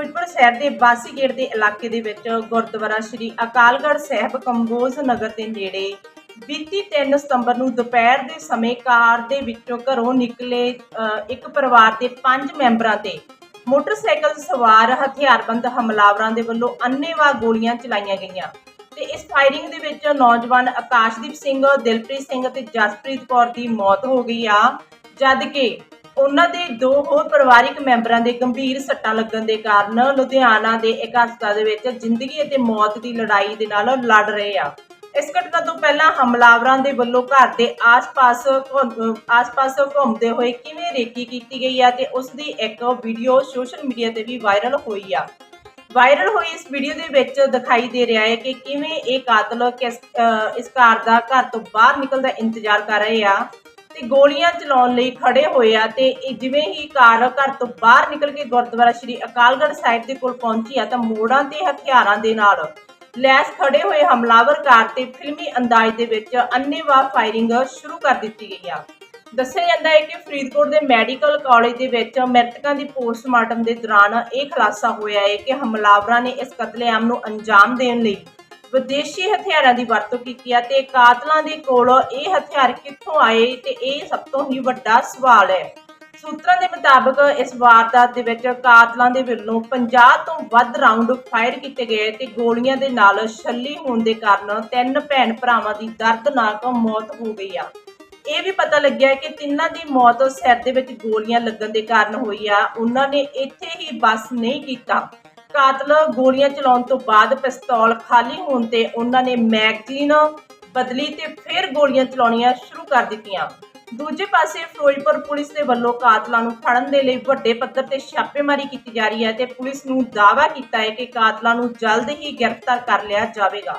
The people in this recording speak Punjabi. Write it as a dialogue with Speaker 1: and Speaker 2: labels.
Speaker 1: ਫਿਰੋਜ਼ਪੁਰ ਸ਼ਹਿਰ ਦੇ ਬਾਸੀ ਗੇਟ ਦੇ ਇਲਾਕੇ ਦੇ ਵਿੱਚ ਗੁਰਦੁਆਰਾ ਸ੍ਰੀ ਅਕਾਲਗੜ੍ਹ ਸਾਹਿਬ ਕੰਬੋਜ ਨਗਰ ਦੇ ਨੇੜੇ ਬੀਤੀ 3 ਸਤੰਬਰ ਨੂੰ ਦੁਪਹਿਰ ਦੇ ਸਮੇਂ ਕਾਰ ਦੇ ਵਿੱਚੋਂ ਘਰੋਂ ਨਿਕਲੇ ਇੱਕ ਪਰਿਵਾਰ ਦੇ 5 ਮੈਂਬਰਾਂ ਤੇ ਮੋਟਰਸਾਈਕਲ ਸਵਾਰ ਹਥਿਆਰਬੰਦ ਹਮਲਾਵਰਾਂ ਦੇ ਵੱਲੋਂ ਅੰਨ੍ਹੇਵਾਹ ਗੋਲੀਆਂ ਚਲਾਈਆਂ ਗਈਆਂ ਤੇ ਇਸ ਫਾਇਰਿੰਗ ਦੇ ਵਿੱਚ ਨੌਜਵਾਨ ਆਕਾਸ਼ਦੀਪ ਸਿੰਘ, ਦਿਲਪ੍ਰੀਤ ਸਿੰਘ ਅਤੇ ਜਸਪ੍ਰੀਤ ਕੌਰ ਦੀ ਮੌਤ ਹੋ ਗਈ ਆ, ਜਦ ਕਿ ਉਹਨਾਂ ਦੇ ਦੋ ਹੋਰ ਪਰਿਵਾਰਿਕ ਮੈਂਬਰਾਂ ਦੇ ਗੰਭੀਰ ਸੱਟਾਂ ਲੱਗਣ ਦੇ ਕਾਰਨ ਲੁਧਿਆਣਾ ਦੇ ਇੱਕ ਹਸਪਤਾਲ ਦੇ ਵਿੱਚ ਜ਼ਿੰਦਗੀ ਅਤੇ ਮੌਤ ਦੀ ਲੜਾਈ ਦੇ ਨਾਲ ਲੜ ਰਹੇ ਆ। ਇਸ ਘਟਨਾ ਤੋਂ ਪਹਿਲਾਂ ਹਮਲਾਵਰਾਂ ਦੇ ਵੱਲੋਂ ਘਰ ਦੇ ਆਸ-ਪਾਸ ਆਸ-ਪਾਸ ਘੁੰਮਦੇ ਹੋਏ ਕਿਵੇਂ ਰੇਕੀ ਕੀਤੀ ਗਈ ਆ ਤੇ ਉਸ ਦੀ ਇੱਕ ਵੀਡੀਓ ਸੋਸ਼ਲ ਮੀਡੀਆ ਤੇ ਵੀ ਵਾਇਰਲ ਹੋਈ ਆ। ਵਾਇਰਲ ਹੋਈ ਇਸ ਵੀਡੀਓ ਦੇ ਵਿੱਚ ਦਿਖਾਈ ਦੇ ਰਿਹਾ ਹੈ ਕਿ ਕਿਵੇਂ ਇਹ ਕਾਤਲ ਕਿਸ ਇਸ ਕਾਰ ਦਾ, ਘਰ ਤੋਂ ਬਾਹਰ ਨਿਕਲਦਾ ਇੰਤਜ਼ਾਰ ਕਰ ਰਹੇ ਆ। ਤੇ ਗੋਲੀਆਂ ਚਲਾਉਣ ਲਈ ਖੜੇ ਹੋਏ ਆ ਤੇ ਇਹ ਜਿਵੇਂ ਹੀ ਕਾਰ ਘਰ ਤੋਂ ਬਾਹਰ ਨਿਕਲ ਕੇ ਗੁਰਦੁਆਰਾ ਸ਼੍ਰੀ ਅਕਾਲਗੜ੍ਹ ਸਾਹਿਬ ਦੇ ਕੋਲ ਪਹੁੰਚੀ ਆ ਤਾਂ ਮੋੜਾਂ ਤੇ ਹਥਿਆਰਾਂ ਦੇ ਨਾਲ ਲੈਸ ਖੜੇ ਹੋਏ ਹਮਲਾਵਰ ਕਾਰ ਤੇ ਫਿਲਮੀ ਅੰਦਾਜ਼ ਦੇ ਵਿੱਚ ਅੰਨ੍ਹੇਵਾਹ ਫਾਇਰਿੰਗ ਸ਼ੁਰੂ ਕਰ ਦਿੱਤੀ ਗਈ ਆ। ਦੱਸਿਆ ਜਾਂਦਾ ਹੈ ਕਿ ਫਰੀਦਕੋਟ ਦੇ ਮੈਡੀਕਲ ਕਾਲਜ ਦੇ ਵਿੱਚ ਮ੍ਰਿਤਕਾਂ ਦੀ ਪੋਸਟਮਾਰਟਮ ਦੇ ਦੌਰਾਨ ਇਹ ਖੁਲਾਸਾ ਹੋਇਆ ਹੈ ਕਿ ਹਮਲਾਵਰਾਂ ਨੇ ਇਸ ਕਤਲੇਆਮ ਨੂੰ ਅੰਜਾਮ ਦੇਣ ਲਈ ਵਿਦੇਸ਼ੀ ਹਥਿਆਰਾਂ ਦੀ ਵਰਤੋਂ ਕੀਤੀ ਹੈ ਤੇ ਕਾਤਲਾਂ ਦੇ ਕੋਲ ਇਹ ਹਥਿਆਰ ਕਿੱਥੋਂ ਆਏ ਤੇ ਇਹ ਸਭ ਤੋਂ ਹੀ ਵੱਡਾ ਸਵਾਲ ਹੈ। ਸੂਤਰਾਂ ਦੇ ਮੁਤਾਬਕ ਇਸ ਵਾਰਦਾਤ ਦੇ ਵਿੱਚ ਕਾਤਲਾਂ ਦੇ ਵੱਲੋਂ 50 ਤੋਂ ਵੱਧ ਰਾਉਂਡ ਫਾਇਰ ਕੀਤੇ ਗਏ ਤੇ ਗੋਲੀਆਂ ਦੇ ਨਾਲ ਛੱਲੀ ਹੋਣ ਦੇ ਕਾਰਨ ਤਿੰਨ ਭੈਣ ਭਰਾਵਾਂ ਦੀ ਦਰਦਨਾਕ ਮੌਤ ਹੋ ਗਈ ਆ। ਇਹ ਵੀ ਪਤਾ ਲੱਗਿਆ ਕਿ ਤਿੰਨਾਂ ਦੀ ਮੌਤ ਸਿਰ ਦੇ ਵਿੱਚ ਗੋਲੀਆਂ ਲੱਗਣ ਦੇ ਕਾਰਨ ਹੋਈ ਆ। ਉਹਨਾਂ ਨੇ ਇੱਥੇ ਹੀ ਬਸ ਨਹੀਂ ਕੀਤਾ। ਕਾਤਲ ਗੋਲੀਆਂ ਚਲਾਉਣ ਤੋਂ ਬਾਅਦ ਪਿਸਤੌਲ ਖਾਲੀ ਹੋਣ ਤੇ ਉਹਨਾਂ ਨੇ ਮੈਗਜ਼ੀਨ ਬਦਲੀ ਤੇ ਫਿਰ ਗੋਲੀਆਂ ਚਲਾਉਣੀਆਂ ਸ਼ੁਰੂ ਕਰ ਦਿੱਤੀਆਂ। ਦੂਜੇ ਪਾਸੇ ਫਿਰੋਜ਼ਪੁਰ ਪੁਲਿਸ ਦੇ ਵੱਲੋਂ ਕਾਤਲਾਂ ਨੂੰ ਫੜਨ ਦੇ ਲਈ ਵੱਡੇ ਪੱਧਰ ਤੇ ਛਾਪੇਮਾਰੀ ਕੀਤੀ ਜਾ ਰਹੀ ਹੈ ਤੇ ਪੁਲਿਸ ਨੂੰ ਦਾਅਵਾ ਕੀਤਾ ਹੈ ਕਿ ਕਾਤਲਾਂ ਨੂੰ ਜਲਦ ਹੀ ਗ੍ਰਿਫਤਾਰ ਕਰ ਲਿਆ ਜਾਵੇਗਾ।